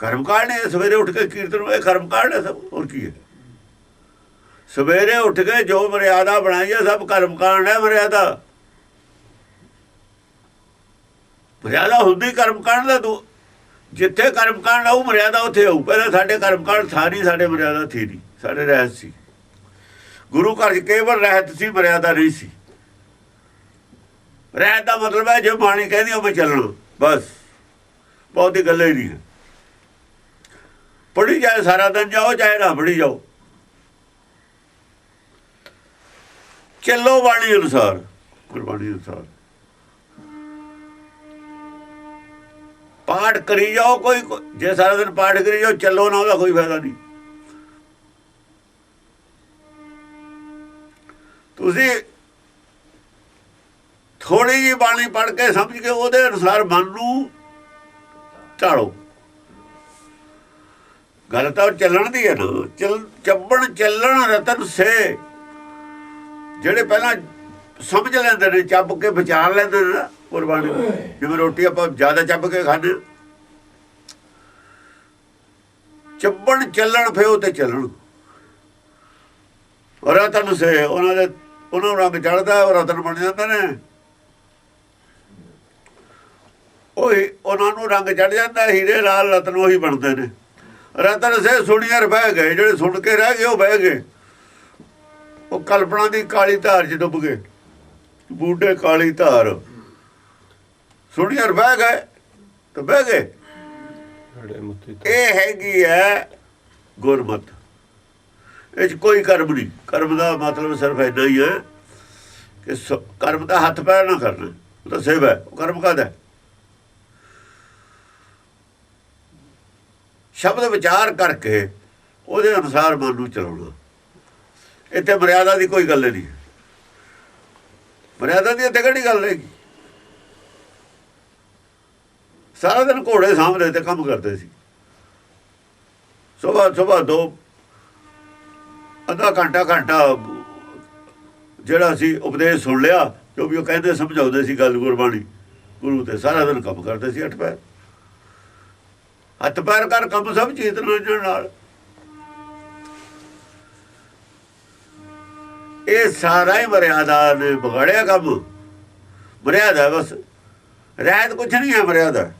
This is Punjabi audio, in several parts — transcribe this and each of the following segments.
ਕਰਮਕਾਂਡ ਨੇ ਸਵੇਰੇ ਉੱਠ ਕੇ ਕੀਰਤਨ ਹੋਏ ਕਰਮਕਾਂਡ ਹੈ ਸਭ, ਹੋਰ ਕੀ ਹੈ? ਸਵੇਰੇ ਉੱਠ ਕੇ ਜੋ ਮਰਿਆਦਾ ਬਣਾਈ ਹੈ, ਸਭ ਕਰਮਕਾਂਡ ਹੈ ਮਰਿਆਦਾ। ਮਰਿਆਦਾ ਹੁੰਦੀ ਕਰਮਕਾਂਡ ਦਾ ਤੂੰ ਜਿੱਥੇ ਕਰਮਕਾਂਡ ਆਉ ਮਰਿਆਦਾ ਉੱਥੇ ਆਉ ਪਹਿਲਾਂ ਸਾਡੇ ਕਰਮਕਾਂਡ ਥਾ ਨਹੀਂ ਸਾਡੇ ਮਰਿਆਦਾ ਥੀ ਨਹੀਂ ਸਾਡੇ ਰਹਿਤ ਸੀ। ਗੁਰੂ ਘਰ 'ਚ ਕੇਵਲ ਰਹਿਤ ਸੀ, ਮਰਿਆਦਾ ਨਹੀਂ ਸੀ। ਰਹਿਤ ਦਾ ਮਤਲਬ ਹੈ, ਜੋ ਬਾਣੀ ਕਹਿੰਦੀ ਉਹ ਮੈਂ ਚੱਲਣਾ। ਬਸ, ਬਹੁਤੀ ਗੱਲਾਂ ਹੀ ਨਹੀਂ ਹੈ। ਪੜੀ ਜਾਏ ਸਾਰਾ ਦਿਨ ਜਾਓ, ਚਾਹੇ ਨਾ ਪੜੀ ਜਾਓ। ਚੱਲੋ ਬਾਣੀ ਅਨੁਸਾਰ, ਗੁਰਬਾਣੀ ਅਨੁਸਾਰ। ਪਾਠ ਕਰੀ ਜਾਓ ਕੋਈ ਜੇ ਸਾਰਾ ਦਿਨ ਪਾਠ ਕਰੀ ਜਾਓ, ਚੱਲੋ ਨਾ ਉਹਦਾ ਕੋਈ ਫਾਇਦਾ ਨਹੀਂ। ਤੁਸੀਂ ਥੋੜੀ ਜਿਹੀ ਬਾਣੀ ਪੜ੍ਹ ਕੇ ਸਮਝ ਕੇ ਉਹਦੇ ਅਨੁਸਾਰ ਮਨ ਨੂੰ ਢਾਲੋ। ਗੱਲ ਤਾਂ ਉਹ ਚੱਲਣ ਦੀ ਹੈ ਨਾ। ਚੱਲ ਚੱਬਣ ਚੱਲਣ ਰਤਨ ਸੇ। ਜਿਹੜੇ ਪਹਿਲਾਂ ਸਮਝ ਲੈਂਦੇ ਨੇ ਚੱਬ ਕੇ ਵਿਚਾਰ ਲੈਂਦੇ ਨੇ ਕੁਰਬਾਨੀ। ਜਿਵੇਂ ਰੋਟੀ ਆਪਾਂ ਜ਼ਿਆਦਾ ਚੱਬ ਕੇ ਖਾਂਦੇ। ਚੱਬਣ ਚੱਲਣ ਫਿਓ ਤੇ ਚੱਲਣ। ਰਤਨ ਸੇ ਉਹਨਾਂ ਦੇ ਉਹਨਾਂ ਨੂੰ ਰੰਗ ਚੜਦਾ ਉਹ ਰਤਨ ਬਣ ਜਾਂਦੇ ਨੇ। ਉਹੀ ਉਹਨਾਂ ਨੂੰ ਰੰਗ ਚੜ ਜਾਂਦਾ ਹੀਰੇ ਲਾਲ ਰਤਨ ਉਹੀ ਬਣਦੇ ਨੇ। ਰਤਨ ਸੇ ਸੁਣੀਆਂ ਬਹਿ ਗਏ ਜਿਹੜੇ ਸੁਣ ਕੇ ਰਹਿ ਗਏ ਉਹ ਬਹਿ ਗਏ। ਉਹ ਕਲਪਨਾ ਦੀ ਕਾਲੀ ਧਾਰ ਚ ਡੁੱਬ ਗਏ। ਬੂਢੇ ਕਾਲੀ ਧਾਰ। ਸੁਣੀਆਂ ਬਹਿ ਗਏ ਤਾਂ ਬਹਿ ਗਏ। ਇਹ ਹੈਗੀ ਹੈ ਗੁਰਮਤ। ਇਹ 'ਚ ਕੋਈ ਕਰਮ ਨਹੀਂ ਕਰਮ ਦਾ ਮਤਲਬ ਸਿਰਫ ਇੰਨਾ ਹੀ ਹੈ ਕਿ ਕਰਮ ਦਾ ਹੱਥ ਪੈਰ ਨਾ ਕਰਨਾ। ਉਹ ਤਾਂ ਸੇਵਾ ਹੈ ਕਰਮ ਕਾਹਦਾ ਸ਼ਬਦ ਵਿਚਾਰ ਕਰਕੇ ਉਹਦੇ ਅਨੁਸਾਰ ਮਨ ਨੂੰ ਚਲਾਉਣਾ। ਇੱਥੇ ਮਰਿਆਦਾ ਦੀ ਕੋਈ ਗੱਲ ਨਹੀਂ। ਮਰਿਆਦਾ ਦੀ ਇੱਥੇ ਕਿਹੜੀ ਗੱਲ ਹੈਗੀ? ਸਾਰਾ ਦਿਨ ਘੋੜੇ ਸਾਹਮਣੇ ਤੇ ਕੰਮ ਕਰਦੇ ਸੀ। ਸਵੇਰ ਸਵੇਰ ਦੋ ਅੱਧਾ ਘੰਟਾ ਘੰਟਾ ਜਿਹੜਾ ਸੀ ਉਪਦੇਸ਼ ਸੁਣ ਲਿਆ, ਜੋ ਵੀ ਉਹ ਕਹਿੰਦੇ ਸਮਝਾਉਂਦੇ ਸੀ ਗੱਲ ਗੁਰਬਾਣੀ। ਗੁਰੂ ਤੇ ਸਾਰਾ ਦਿਨ ਕੰਮ ਕਰਦੇ ਸੀ, ਅੱਠ ਪੈਰ। ਹੱਥ ਪੈਰ ਕਰ ਕੰਮ ਸਭ ਚੇਤਨਾ ਜਣ ਨਾਲ। ਇਹ ਸਾਰਾ ਹੀ ਮਰਿਆਦਾ ਨੇ, ਵਿਗੜਿਆ ਕੰਮ। ਮਰਿਆਦਾ ਬਸ। ਰਹਿਤ ਕੁਛ ਨਹੀਂ ਹੈ ਮਰਿਆਦਾ।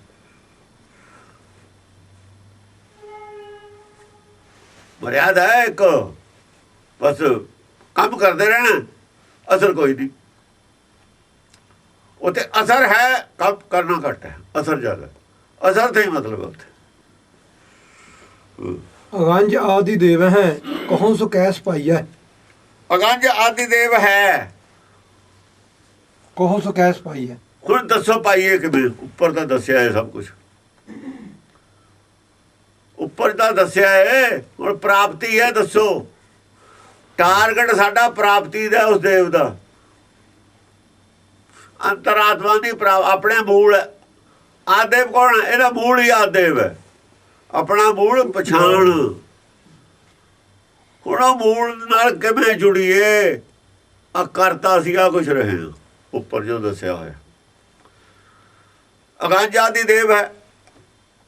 ਮਰਿਆਦਾ ਹੈ ਇੱਕ। ਬਸ ਕੰਮ ਕਰਦੇ ਰਹਿਣਾ, ਅਸਰ ਕੋਈ ਨਹੀਂ। ਉਤੇ ਅਸਰ ਹੈ, ਕੰਮ ਕਰਨਾ ਘੱਟ ਹੈ, ਅਸਰ ਜ਼ਿਆਦਾ। ਅਸਰ ਤੇ ਹੀ ਮਤਲਬ ਹੈ ਉੱਥੇ। ਅਗੰਜ ਆਦਿ ਦੇਵ ਹੈ ਕਹੋਂ ਸੋ ਕੈਸ ਪਾਈਐ? ਅਗੰਜ ਆਦਿ ਦੇਵ ਹੈ। ਕਹੋਂ ਸੋ ਕੈਸ ਪਾਈਐ? ਹੁਣ ਦੱਸੋ ਪਾਈਏ ਕਿਵੇਂ ਉੱਪਰ ਤਾਂ ਦੱਸਿਆ ਹੈ ਸਭ ਕੁਝ ਉੱਪਰ ਤਾਂ ਦੱਸਿਆ ਹੈ ਹੁਣ ਪ੍ਰਾਪਤੀ ਹੈ ਦੱਸੋ। ਟਾਰਗੇਟ ਸਾਡਾ ਪ੍ਰਾਪਤੀ ਦਾ ਉਸ ਦੇਵ ਦਾ। ਅੰਤਰਾਤਮਾ ਦੀ ਆਪਣੇ ਮੂਲ ਆਦੇਵ ਕੌਣ? ਇਹਦਾ ਮੂਲ ਹੀ ਆਦੇਵ ਹੈ। ਆਪਣਾ ਮੂਲ ਪਛਾਣ। ਹੁਣ ਉਹ ਮੂਲ ਨਾਲ ਕਿਵੇਂ ਜੁੜੀਏ? ਆ ਕਰਤਾ ਸੀਗਾ ਕੁਛ ਰਹੇ ਉੱਪਰ ਜੋ ਦੱਸਿਆ ਹੋਇਆ। ਅਗੰਜ ਆਦਿ ਦੇਵ ਹੈ।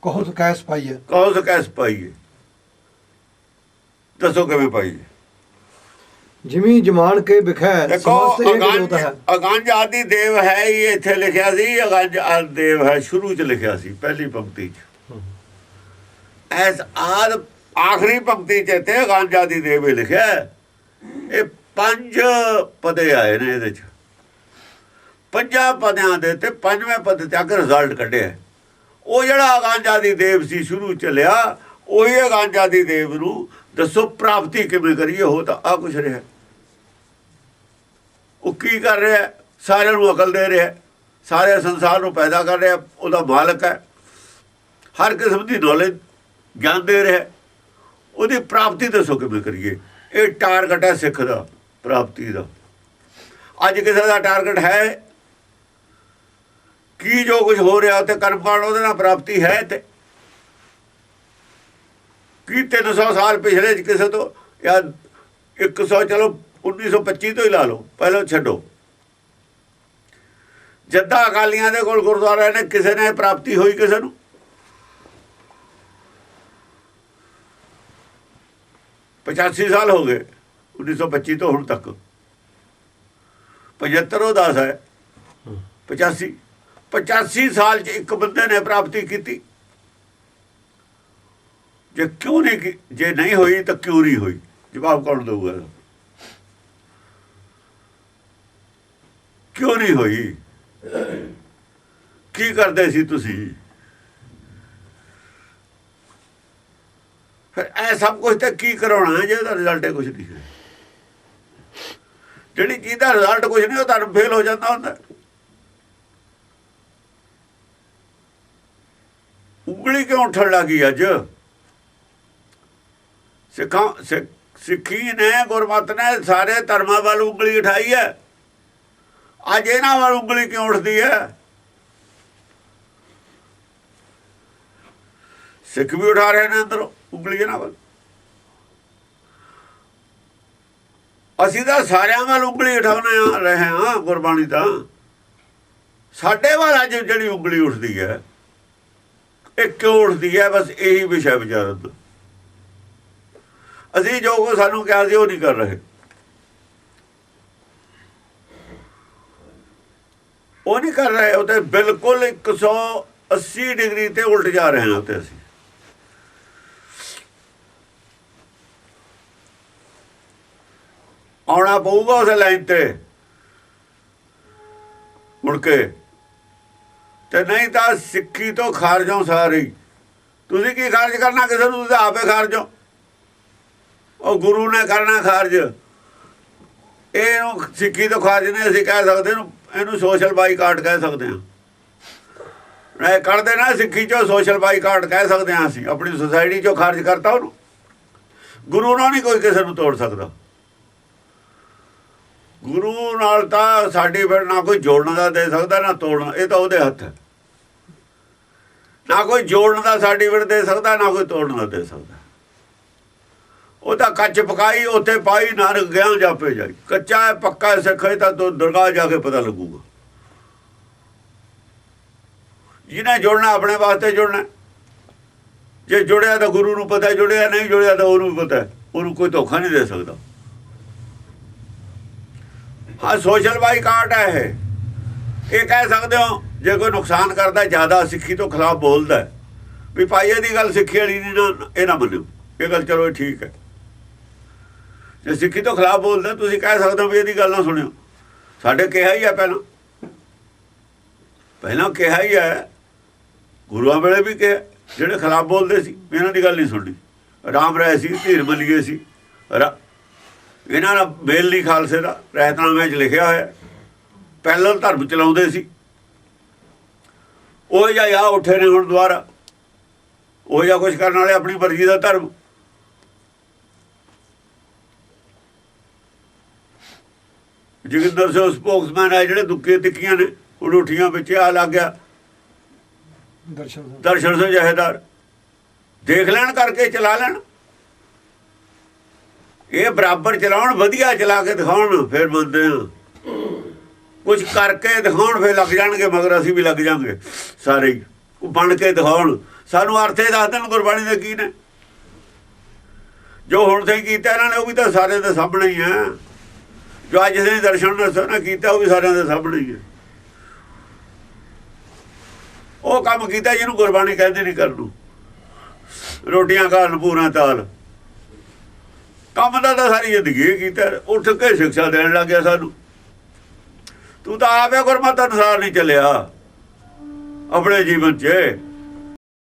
ਕਹੋਂ ਸੋ ਕੈਸ ਪਾਈਐ ਕਹੋ ਸੋ ਕੈਸ ਪਾਈਏ। ਦੱਸੋ ਕਿਵੇਂ ਪਾਈਏ? ਜਿਮੀ ਜਮਾਨ ਕੇ ਦੇਖੋ ਸਮਸਤ ਏਕ ਅਗੰਜ ਜੋਤ ਹੈ। ਅਗੰਜ ਆਦਿ ਦੇਵ ਹੈ ਇਹ ਇੱਥੇ ਲਿਖਿਆ ਸੀ ਅਗੰਜ ਆਦਿ ਦੇਵ ਹੈ ਸ਼ੁਰੂ ਚ ਲਿਖਿਆ ਸੀ ਪਹਿਲੀ ਪੰਕਤੀ ਚ। ਐਸ ਆਦ ਆਖਰੀ ਪੰਕਤੀ ਚ ਇੱਥੇ ਅਗੰਜ ਆਦਿ ਦੇਵ ਲਿਖਿਆ ਇਹ ਪੰਜ ਪਦੇ ਆਏ ਨੇ ਇਹਦੇ ਚ। ਪੰਜਾਂ ਪਦਿਆਂ ਦੇ ਤੇ ਪੰਜਵੇਂ ਪਦ ਤੱਕ ਰਿਜ਼ਲਟ ਕੱਢਿਆ ਉਹ ਜਿਹੜਾ ਅਗੰਜ ਆਦਿ ਦੇਵ ਸੀ, ਸ਼ੁਰੂ ਚ ਲਿਆ, ਉਹੀ ਅਗੰਜ ਆਦਿ ਦੇਵ ਨੂੰ ਦੱਸੋ ਪ੍ਰਾਪਤੀ ਕਿਵੇਂ ਕਰੀਏ ਹੋ ਤਾਂ ਆ ਕੁਛ ਰਿਹਾ। ਉਹ ਕੀ ਕਰ ਰਿਹਾ ਸਾਰਿਆਂ ਨੂੰ ਅਕਲ ਦੇ ਰਿਹਾ ਸਾਰੇ ਸੰਸਾਰ ਨੂੰ ਪੈਦਾ ਕਰ ਰਿਹਾ ਉਹਦਾ ਮਾਲਕ ਹੈ। ਹਰ ਕਿਸਮ ਦੀ ਨੌਲੇਜ ਗਿਆਨ ਦੇ ਰਿਹਾ। ਉਹਦੀ ਪ੍ਰਾਪਤੀ ਦੱਸੋ ਕਿਵੇਂ ਕਰੀਏ। ਇਹ ਟਾਰਗੇਟ ਹੈ ਸਿੱਖ ਦਾ, ਪ੍ਰਾਪਤੀ ਦਾ। ਅੱਜ ਕਿਸੇ ਦਾ ਟਾਰਗੇਟ ਹੈ? ਕੀ ਜੋ ਕੁਝ ਹੋ ਰਿਹਾ ਉੱਥੇ ਕਰਮਕਾਂਡ ਉਹਦੇ ਨਾਲ ਪ੍ਰਾਪਤੀ ਹੈ ਤੇ? ਕੀ 300 ਸਾਲ ਪਿਛਲੇ ਕਿਸੇ ਤੋਂ? ਜਾਂ 100 ਚਲੋ 1925 ਤੋਂ ਹੀ ਲਾ ਲਓ, ਪਹਿਲਾਂ ਛੱਡੋ। ਜੱਦਾ ਅਕਾਲੀਆਂ ਦੇ ਕੋਲ ਗੁਰਦੁਆਰਾ ਨੇ, ਕਿਸੇ ਨੇ ਪ੍ਰਾਪਤੀ ਹੋਈ ਕਿਸੇ ਨੂੰ? 85 ਸਾਲ ਹੋ ਗਏ 1925 ਤੋਂ ਹੁਣ ਤੱਕ। 75 ਉਹ 10 ਹੈ। 85 85 ਸਾਲ ਚ ਇੱਕ ਬੰਦੇ ਨੇ ਪ੍ਰਾਪਤੀ ਕੀਤੀ। ਜੇ ਕਿਉਂ ਨਹੀਂ ਜੇ ਨਹੀਂ ਹੋਈ ਤਾਂ ਕਿਉਂ ਨਹੀਂ ਹੋਈ? ਜਵਾਬ ਕੌਣ ਦਊਗਾ? ਕਿਉਂ ਨਹੀਂ ਹੋਈ? ਕੀ ਕਰਦੇ ਸੀ ਤੁਸੀਂ? ਫਿਰ ਇਹ ਸਭ ਕੁਝ ਤੇ ਕੀ ਕਰਾਉਣਾ ਜੇ ਉਹਦਾ ਰਿਜ਼ਲਟ ਕੁਝ ਨਹੀਂ ਹੈ ਜਿਹੜੀ ਚੀਜ਼ ਦਾ ਰਿਜ਼ਲਟ ਕੁਝ ਨਹੀਂ, ਉਹ ਤੁਹਾਨੂੰ ਫੇਲ ਹੋ ਜਾਂਦਾ ਹੁੰਦਾ। ਉਂਗਲੀ ਕਿਉਂ ਉੱਠਣ ਲੱਗੀ ਅੱਜ? ਸਿੱਖਾਂ ਸਿੱਖ- ਸਿੱਖੀ ਨੇ, ਗੁਰਮਤ ਨੇ ਸਾਰੇ ਧਰਮਾਂ ਵੱਲ ਉਂਗਲੀ ਉਠਾਈ ਹੈ। ਅੱਜ ਇਹਨਾਂ ਵੱਲ ਉਂਗਲੀ ਕਿਉਂ ਉੱਠਦੀ ਹੈ? ਸਿੱਖ ਵੀ ਉਠਾ ਰਹੇ ਨੇ ਅੰਦਰੋਂ। ਉਂਗਲੀ ਇਹਨਾਂ ਵੱਲ ਅਸੀਂ ਤਾਂ ਸਾਰਿਆਂ ਵੱਲ ਉਂਗਲੀ ਉਠਾਉਣੇ ਰਹੇ ਹਾਂ ਗੁਰਬਾਣੀ ਦਾ। ਸਾਡੇ ਵੱਲ ਅੱਜ ਜਿਹੜੀ ਉਂਗਲੀ ਉੱਠਦੀ ਹੈ, ਇਹ ਕਿਉਂ ਉੱਠਦੀ ਹੈ? ਬਸ ਇਹੀ ਵਿਸ਼ਾ ਵਿਚਾਰਨ ਦਾ ਅਸੀਂ ਜੋ ਕੋ ਸਾਨੂੰ ਕਿਹਾ ਸੀ ਉਹ ਨਹੀਂ ਕਰ ਰਹੇ। ਉਹ ਨਹੀਂ ਕਰ ਰਹੇ, ਉਹ ਤੇ ਬਿਲਕੁਲ 180 ਡਿਗਰੀ ਤੇ ਉਲਟ ਜਾ ਰਹੇ ਹਾਂ ਉੱਤੇ ਅਸੀਂ। ਆਉਣਾ ਪਊਗਾ ਉਸ ਲਾਈਨ ਤੇ। ਮੁੜ ਕੇ, ਤੇ ਨਹੀਂ ਤਾਂ ਸਿੱਖੀ ਤੋਂ ਖਾਰਜੋਂ ਸਾਰੀ। ਤੁਸੀਂ ਕੀ ਖਾਰਜ ਕਰਨਾ? ਕਿਸੇ ਨੂੰ ਤੁਸੀਂ ਆਪੇ ਖਾਰਜੋ ਉਹ ਗੁਰੂ ਨੇ ਕਰਨਾ ਖਾਰਜ। ਇਹਨੂੰ ਸਿੱਖੀ ਤੋਂ ਖਾਰਜ ਨਹੀਂ ਅਸੀਂ ਕਹਿ ਸਕਦੇ, ਇਹਨੂੰ ਇਹਨੂੰ ਸੋਸ਼ਲ ਬਾਈਕਾਟ ਕਹਿ ਸਕਦੇ ਹਾਂ। ਇਹ ਕਰਦੇ ਨਾ ਸਿੱਖੀ ਚੋਂ ਸੋਸ਼ਲ ਬਾਈਕਾਟ ਕਹਿ ਸਕਦੇ ਹਾਂ ਅਸੀਂ। ਆਪਣੀ ਸੁਸਾਇਟੀ ਚੋਂ ਖਾਰਜ ਕਰਤਾ ਉਹਨੂੰ। ਗੁਰੂ ਨਾਲ ਨਹੀਂ ਕੋਈ ਕਿਸੇ ਨੂੰ ਤੋੜ ਸਕਦਾ। ਗੁਰੂ ਨਾਲ ਤਾਂ ਸਾਡੀ ਫਿਰ ਨਾ ਕੋਈ ਜੋੜਨ ਦਾ ਦੇ ਸਕਦਾ ਨਾ ਤੋੜਨ ਇਹ ਤਾਂ ਉਹਦੇ ਹੱਥ ਹੈ। ਨਾ ਕੋਈ ਜੋੜਨ ਦਾ ਸਰਟੀਫਿਕੇਟ ਦੇ ਸਕਦਾ ਨਾ ਕੋਈ ਤੋੜਨ ਦਾ ਦੇ ਸਕਦਾ। ਉਹ ਤਾਂ ਕੱਚ ਪਕਾਈ ਉੱਥੇ ਪਾਈ ਨਾਨਕ ਗਿਆ ਜਾਪੇ ਜਾਈ। ਕੱਚਾ ਹੈ ਪੱਕਾ ਹੈ, ਸਿੱਖ ਤਾਂ ਤੂੰ ਦਰਗਾਹ ਜਾ ਕੇ ਪਤਾ ਲੱਗੂਗਾ। ਜਿਹਨੇ ਜੁੜਨਾ ਆਪਣੇ ਵਾਸਤੇ ਜੁੜਨਾ ਜੇ ਜੁੜਿਆ ਤਾਂ ਗੁਰੂ ਨੂੰ ਪਤਾ ਜੁੜਿਆ ਨਹੀਂ ਜੁੜਿਆ ਤਾਂ ਉਹਨੂੰ ਪਤਾ ਉਹਨੂੰ ਕੋਈ ਧੋਖਾ ਨਹੀਂ ਦੇ ਸਕਦਾ। ਹਾਂ ਸੋਸ਼ਲ ਬਾਈਕਾਟ ਹੈ ਇਹ। ਇਹ ਕਹਿ ਸਕਦੇ ਹੋ, ਜੇ ਕੋਈ ਨੁਕਸਾਨ ਕਰਦਾ, ਜ਼ਿਆਦਾ ਸਿੱਖੀ ਤੋਂ ਖਿਲਾਫ ਬੋਲਦਾ ਵੀ ਭਾਈ ਇਹਦੀ ਗੱਲ ਸਿੱਖੀ ਵਾਲੀ ਨਹੀਂ ਨਾ, ਇਹ ਨਾ ਮੰਨਿਓ। ਇਹ ਗੱਲ ਚਲੋ ਇਹ ਠੀਕ ਹੈ। ਜੇ ਸਿੱਖੀ ਤੋਂ ਖਿਲਾਫ ਬੋਲਦਾ, ਤੁਸੀਂ ਕਹਿ ਸਕਦੇ ਹੋ ਵੀ ਇਹਦੀ ਗੱਲ ਨਾ ਸੁਣਿਓ। ਸਾਡੇ ਕਿਹਾ ਹੀ ਹੈ ਪਹਿਲਾਂ। ਪਹਿਲਾਂ ਕਿਹਾ ਹੀ ਹੈ ਗੁਰੂਆਂ ਵੇਲੇ ਵੀ ਕਿਹਾ, ਜਿਹੜੇ ਖਿਲਾਫ ਬੋਲਦੇ ਸੀ ਇਹਨਾਂ ਦੀ ਗੱਲ ਨਹੀਂ ਸੁਣਨੀ। ਰਾਮ ਰਾਏ ਸੀ, ਧੀਰ ਮਲੀਏ ਸੀ। ਰਾ- ਇਹਨਾਂ ਦਾ ਮੇਲ ਨਹੀਂ ਖਾਲਸੇ ਦਾ ਰਹਿਤਨਾਮੇ 'ਚ ਲਿਖਿਆ ਹੋਇਆ। ਪਹਿਲਾਂ ਧਰਮ ਚਲਾਉਂਦੇ ਸੀ। ਉਹ ਜਾਂ ਆ ਉੱਠੇ ਨੇ ਹੁਣ ਦੁਬਾਰਾ। ਉਹ ਜਾਂ ਕੁਝ ਕਰਨ ਵਾਲੇ ਆਪਣੀ ਮਰਜ਼ੀ ਦਾ ਧਰਮ। ਜੋਗਿੰਦਰ ਸਿੰਘ ਸਪੋਕਸਮੈਨ ਆ ਜਿਹੜੇ ਦੁੱਕੇ ਤਿੱਕੀਆਂ ਨੇ ਉਹ ਉਠੀਆਂ ਵਿੱਚ ਆ ਲੱਗ ਗਿਆ। ਦਰਸ਼ਨ ਦਰਸ਼ਨ ਸਿੰਘ ਜਹੇਦਾਰ। ਦੇਖ ਲੈਣ ਕਰਕੇ ਚਲਾ ਲੈਣ। ਇਹ ਬਰਾਬਰ ਚਲਾਉਣ, ਵਧੀਆ ਚਲਾ ਕੇ ਦਿਖਾਉਣ, ਫਿਰ ਮੰਨਦੇ ਆ। ਕੁਝ ਕਰਕੇ ਦਿਖਾਉਣ, ਫਿਰ ਲੱਗ ਜਾਣਗੇ, ਮਗਰ ਅਸੀਂ ਵੀ ਲੱਗ ਜਾਾਂਗੇ ਸਾਰੇ ਬਣ ਕੇ ਦਿਖਾਉਣ। ਸਾਨੂੰ ਅਰਥੇ ਦੱਸ ਦੇਣ, ਗੁਰਬਾਣੀ ਦੇ ਕੀ ਨੇ। ਜੋ ਹੁਣ ਤਾਈਂ ਕੀਤਾ ਇਹਨਾਂ ਨੇ, ਉਹ ਵੀ ਤਾਂ ਸਾਰਿਆਂ ਦੇ ਸਾਹਮਣੇ ਹੀ ਆ। ਜੋ ਅੱਜ ਦੇ ਦਰਸ਼ਨ ਨੇ ਕੀਤਾ, ਉਹ ਵੀ ਸਾਰਿਆਂ ਦੇ ਸਾਹਮਣੇ ਹੀ ਹੈ ਉਹ ਕੰਮ ਕੀਤਾ ਜਿਹਨੂੰ ਗੁਰਬਾਣੀ ਕਹਿੰਦੇ ਨਹੀਂ ਕਰਨ ਰੋਟੀਆਂ ਖਾਣ, ਪੂਰਾ ਤਾਲ ਕੰਮ ਦਾ ਤਾਂ ਸਾਰੀ ਜ਼ਿੰਦਗੀ ਹੀ ਕੀਤਾ, ਉੱਠ ਕੇ ਸਿੱਖਿਆ ਦੇਣ ਲੱਗ ਗਿਆ ਸਾਨੂੰ। ਤੂੰ ਤਾਂ ਆਪੇ ਗੁਰਮਤਿ ਅਨੁਸਾਰ ਨਹੀਂ ਚੱਲਿਆ, ਆਪਣੇ ਜੀਵਨ 'ਚ।